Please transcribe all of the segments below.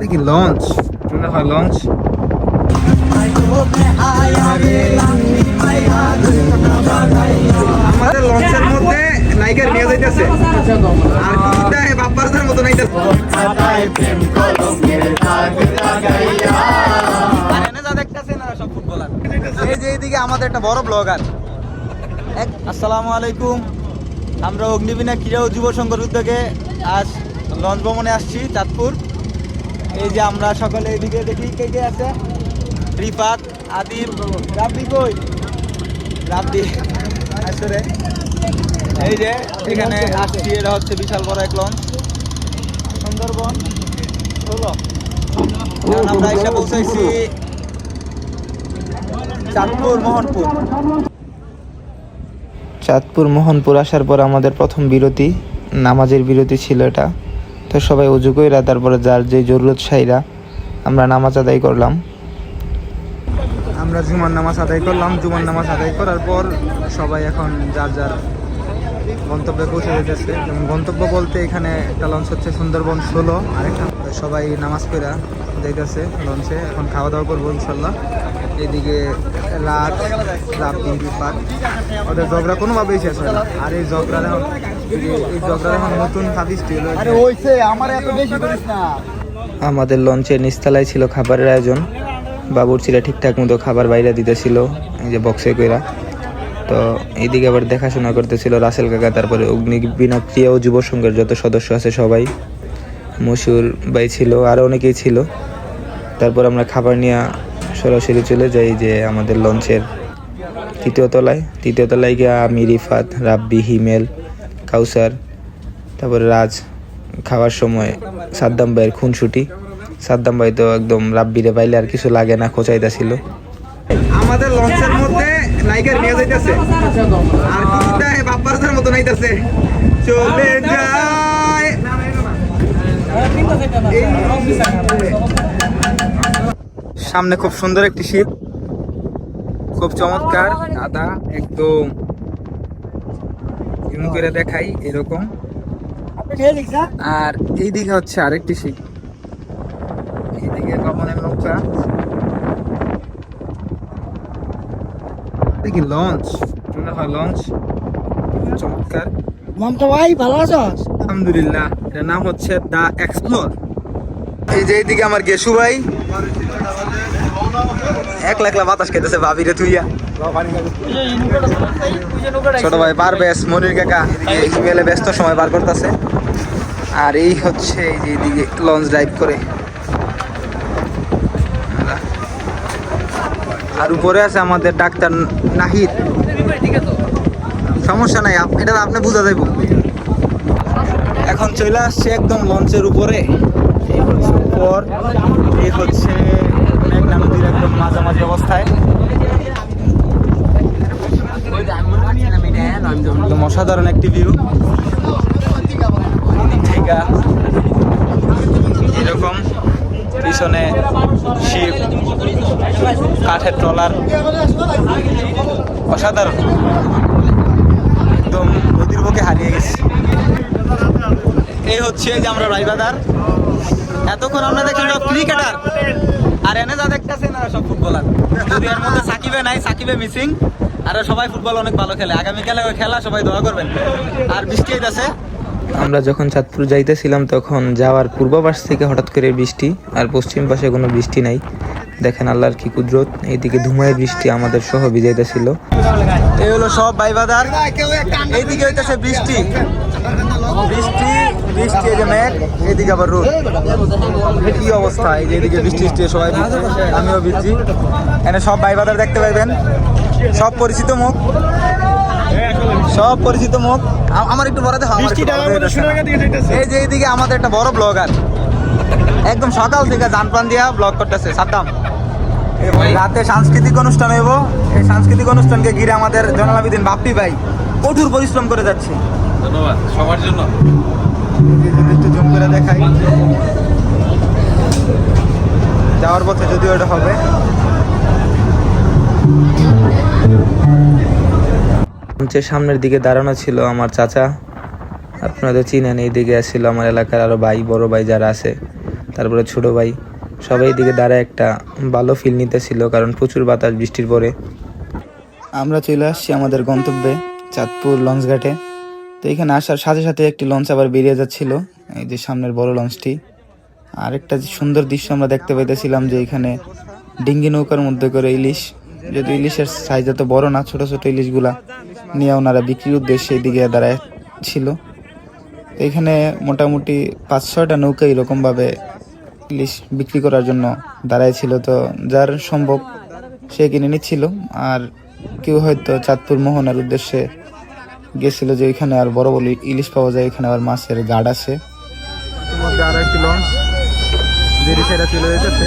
দেখি লঞ্চ মনে হয় লঞ্চ আমাদের লঞ্চের মধ্যে নায়িকার নিয়ে যাইতেছে আর কিছুটা বাপ্পারদের মতো নাইতেছে আমাদের একটা বড় ব্লগার। আসসালামু আলাইকুম। আমরা অগ্নিবীণা ক্রীড়া ও যুব সংঘের উদ্যোগে আজ লঞ্চ ভ্রমণে আসছি চাঁদপুর। এই যে আমরা সকলে এদিকে দেখি কে কে আছে। রিফাত আদিব রাব্বি কই? রাব্বি, আসরে। এই যে এখানে আসছি, এটা হচ্ছে বিশাল বড় এক লঞ্চ। সুন্দরবন হলো আমরা এসে পৌঁছাইছি চাঁদপুর, মোহনপুর। চাঁদপুর, মোহনপুর আসার পর আমাদের প্রথম বিরতি, নামাজের বিরতি ছিল এটা। তো সবাই উজু কইরা তারপরে যার যে জরুরত সাইরা আমরা নামাজ আদায় করলাম। আমরা জুমার নামাজ আদায় করলাম। জুমার নামাজ আদায় করার পর সবাই এখন যার যার গন্তব্যে পৌঁছে যেতেছে। যেমন গন্তব্য বলতে এখানে একটা লঞ্চ হচ্ছে সুন্দরবন ষোলো, আরেকটা সবাই নামাজ পড়া যাইতেছে লঞ্চে এখন খাওয়া দাওয়া করব ইনশাল্লাহ। এদিকে রাত রাব্বি রিফাত ওদের ঝগড়া কোনোভাবেই শেষ হয় না। আর এই ঝগড়া এখন এই ঝগড়া এখন নতুন হলো আমাদের লঞ্চের নিস্তালায় ছিল খাবারের আয়োজন। বাবুরচিরা ঠিকঠাক মতো খাবার বাইরে দিতেছিল এই যে বক্সে কইরা। তো এইদিকে আবার দেখাশোনা করতেছিল রাসেল কাকা তারপরে অগ্নিবীণা ক্রিয়া ও যুব সংঘের যত সদস্য আছে সবাই। মশুর বাই ছিল আরও অনেকেই ছিল। তারপর আমরা খাবার নিয়ে সরাসরি চলে যাই যে আমাদের লঞ্চের তৃতীয় তলায়। তৃতীয় তলায় গিয়ে আমি, রিফাত, রাব্বি, হিমেল, কাউসার, তারপরে রাজ, খাওয়ার সময় সাদ্দাম ভাইয়ের খুনসুটি। সাদ্দাম ভাই তো একদম রাব্বিরে পাইলে আর কিছু লাগে না খোঁচাইতা ছিল আমাদের লঞ্চের মধ্যে নায়িকার নিয়ে যাইতেছে। আর কিছুটা বাপ্পারদের মতো নাইতেছে। চলে যায়। সামনে খুব সুন্দর একটি শিপ খুব চমৎকার আদা একদম। করে দেখাই এরকম। আর এইদিকে হচ্ছে আরেকটি শিপ এইদিকে কমনের নৌকা। দেখি লঞ্চ। মনে হয় লঞ্চ। চমৎকার। মমতা ভাই ভালো আছস আলহামদুলিল্লাহ এটার নাম হচ্ছে দা এক্সপ্লোর। এই যে এইদিকে আমার গেসু ভাই। এক লাখ লাখ বাতাস খেতেছে ভাবিরে তুইয়া। ছোট ভাই মনির কাকা এদিকে ব্যস্ত সময় বার করতেছে। আর এই হচ্ছে এই যে এইদিকে লঞ্চ ড্রাইভ করে। আর উপরে আছে আমাদের ডাক্তার নাহিদ। সমস্যা নাই এটা আপনি বুঝা যাইব। এখন চলে আসছে একদম লঞ্চের উপর, এই হচ্ছে মেঘনা নদীর একদম মাঝামাঝি অবস্থায়। অসাধারণ একটি ভিউ এরকম পিছনে শিপ কাঠের ট্রলার। অসাধারণ। একদম নদীর বুকে হারিয়ে গেছি। এই হচ্ছে যে আমরা রাইবাদার এতক্ষণ আমরা দেখলাম ক্রিকেটার আর এনে যা দেখতেছেন এরা সব ফুটবলার যদি এর মধ্যে সাকিবে নাই সাকিবে মিসিং আর সবাই ফুটবল অনেক ভালো খেলে। আগামীকালে ওই খেলা সবাই দোয়া করবেন। আর বৃষ্টি আছে আমরা যখন চাঁদপুর যাইতেছিলাম তখন যাওয়ার পূর্ব পাশ থেকে হঠাৎ করে বৃষ্টি আর পশ্চিম পাশে কোনো বৃষ্টি নাই। দেখেন আল্লাহর কি কুদরত এইদিকে ধুমায় বৃষ্টি আমাদের সহ ভিজাইতেছিল। এই হলো সব বাইবাদার এইদিকে হইতেছে বৃষ্টি। বৃষ্টি বৃষ্টি এই যে মেঘ এইদিকে আবার রোদ। কি অবস্থা? এই যে এদিকে বৃষ্টি বৃষ্টি সবাই আমিও ভিজছি এখানে সব দেখতে সব পরিচিত মুখ। সব পরিচিত মুখ। আমার একটু বড় দেখো। এই যে এইদিকে আমাদের একটা বড় ব্লগার। একদম সকাল থেকে জান প্রাণ দিয়া ব্লগ করতেছে সাদ্দাম। এবং রাতে সাংস্কৃতিক অনুষ্ঠান হইব। এই সাংস্কৃতিক অনুষ্ঠানকে ঘিরে আমাদের জনাল আবিদিন বাপ্পি ভাই কঠোর পরিশ্রম করে যাচ্ছে। যাওয়ার পথে যদিও এটা হবে। সামনের দিকে দাঁড়ানো ছিল আমার চাচা, আপনারা তো চিনেন, এই দিকে আসছিল আমার এলাকার আরও ভাই, বড় ভাই যারা আছে, তারপরে ছোট ভাই। সবাই দিকে দাঁড়ায় একটা ভালো ফিল নিতেছিল, কারণ প্রচুর বাতাস বৃষ্টির পরে। আমরা চলে আসছি আমাদের গন্তব্যে চাঁদপুর লঞ্চ ঘাটে তো এখানে আসার সাথে সাথে একটি লঞ্চ আবার বেরিয়ে যাচ্ছিল, এই যে সামনের বড় লঞ্চটি। আরেকটা সুন্দর দৃশ্য আমরা দেখতে পাইতেছিলাম যে এখানে ডিঙ্গি নৌকার মধ্যে করে ইলিশ যদি ইলিশের সাইজ এত বড় না, ছোট ছোট ইলিশগুলা নিয়ে ওনারা বিক্রির উদ্দেশ্যে এদিকে দাঁড়ায় ছিল এখানে মোটামুটি পাঁচ, ছয়টা নৌকা এরকমভাবে ইলিশ বিক্রি করার জন্য দাঁড়ায় ছিল তো যার সম্ভব সে কিনে নিচ্ছিল, আর কেউ হয়তো চাঁদপুর মোহনার উদ্দেশ্যে গেছিল যে ওইখানে আর বড় বড় ইলিশ পাওয়া যায় এখানে আবার মাছের গার্ড আছে। মধ্যে আরও একটি লঞ্চ দেরি সেটা চলে যেতেছে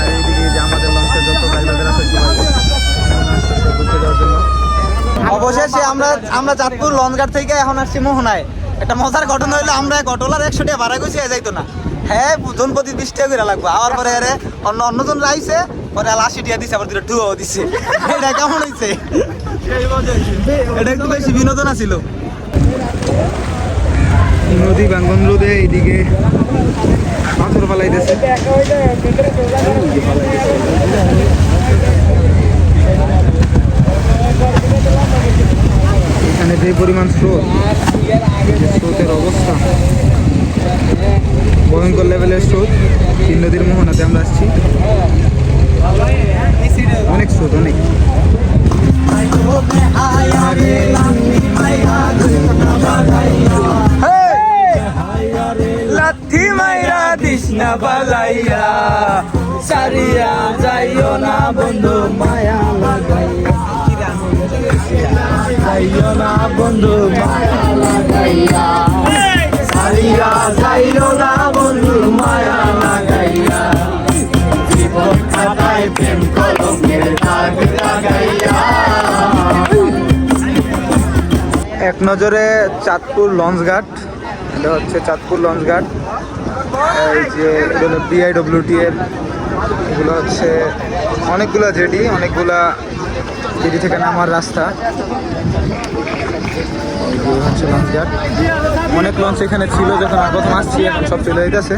আর এইদিকে যে আমাদের লঞ্চের যত ড্রাইভারদের আছে ঘুরতে যাওয়ার জন্য। অবশেষে আমরা আমরা চাঁদপুর লঞ্চঘাট থেকে এখন আসছি মোহনায়। একটা মজার ঘটনা হইল আমরা এক অটোলার একশো টাকা ভাড়া গুছিয়ে যাইতো না। হ্যাঁ জন প্রতি বিশ টাকা করে লাগবো। আবার পরে আরে অন্য অন্যজন রাইছে পরে আশি টাকা দিছে আবার দুটো টুয়াও দিছে। এটা কেমন হয়েছে এটা একটু বেশি বিনোদন ছিল নদী বাঙ্গন রোদে এইদিকে পাথর ফালাইতেছে। এখানে যে পরিমাণ স্রোত স্রোতের অবস্থা, ভয়ঙ্কর লেভেলের স্রোত, তিন নদীর মোহনাতে আমরা আসছি। অনেক স্রোত, অনেক। লাথি মাইরা দিস না বালাইয়া সারিয়া যাইও না বন্ধু মায়া লাগাইয়া যাইও না বন্ধু মায়া লাগাইয়া সারিয়া যাইও না বন্ধু মায়া লাগাইয়া নজরে চাঁদপুর লঞ্চ ঘাট। এটা হচ্ছে চাঁদপুর লঞ্চ ঘাট। এই যে এগুলো বিআইডব্লিউটি এর এগুলো হচ্ছে অনেকগুলো জেডি, অনেকগুলা জেডি থেকে নামার রাস্তা। হচ্ছে লঞ্চ ঘাট। অনেক লঞ্চ এখানে ছিল যখন প্রথম আসছি এখন সব চলে যেতেছে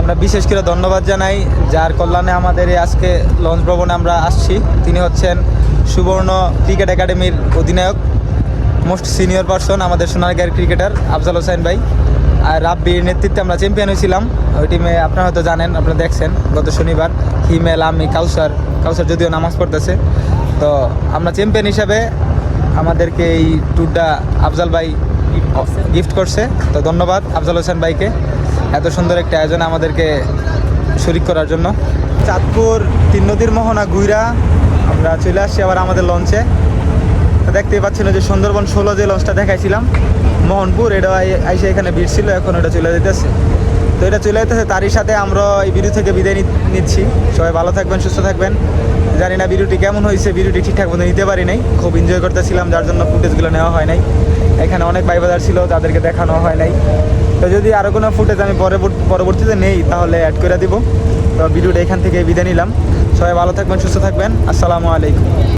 আমরা বিশেষ করে ধন্যবাদ জানাই যার কল্যাণে আমাদের এই আজকে লঞ্চ ভবনে আমরা আসছি। তিনি হচ্ছেন সুবর্ণ ক্রিকেট একাডেমির অধিনায়ক। মোস্ট সিনিয়র পার্সন আমাদের সোনারগাঁয়ের ক্রিকেটার আফজাল হোসেন ভাই। আর রাব্বির নেতৃত্বে আমরা চ্যাম্পিয়ন হয়েছিলাম। ওই টিমে আপনারা হয়তো জানেন, আপনারা দেখছেন, গত শনিবার হিমেল, আমি, কাউসার কাউসার যদিও নামাজ পড়তেছে। তো আমরা চ্যাম্পিয়ন হিসাবে আমাদেরকে এই ট্যুরটা আফজাল ভাই গিফট করছে। তো ধন্যবাদ আফজাল হোসেন ভাইকে এত সুন্দর একটা আয়োজন আমাদেরকে শরিক করার জন্য। চাঁদপুর তিন নদীর মোহনা গুইরা, আমরা চলে আসছি আবার আমাদের লঞ্চে দেখতেই পাচ্ছিল যে সুন্দরবন ষোলো যে লঞ্চটা দেখাইছিলাম, মোহনপুর, এটা আইসে এখানে ভিড় ছিল, এখন ওটা চলে যেতেছে তো এটা চলে যেতেছে তারই সাথে আমরা এই ভিডিও থেকে বিদায় নিচ্ছি। সবাই ভালো থাকবেন, সুস্থ থাকবেন। জানি না ভিডিওটি কেমন হয়েছে, ভিডিওটি ঠিকঠাক মতো নিতে পারি নাই। খুব এনজয় করতেছিলাম, যার জন্য ফুটেজগুলো নেওয়া হয় নাই। এখানে অনেক ভাই বাজার ছিল তাদেরকে দেখানো হয় নাই। তো যদি আরও কোনো ফুটেজ আমি পরবর্তীতে নেই, তাহলে অ্যাড করে দিব। তো ভিডিওটা এখান থেকে বিদায় নিলাম। সবাই ভালো থাকবেন, সুস্থ থাকবেন। আসসালামু আলাইকুম।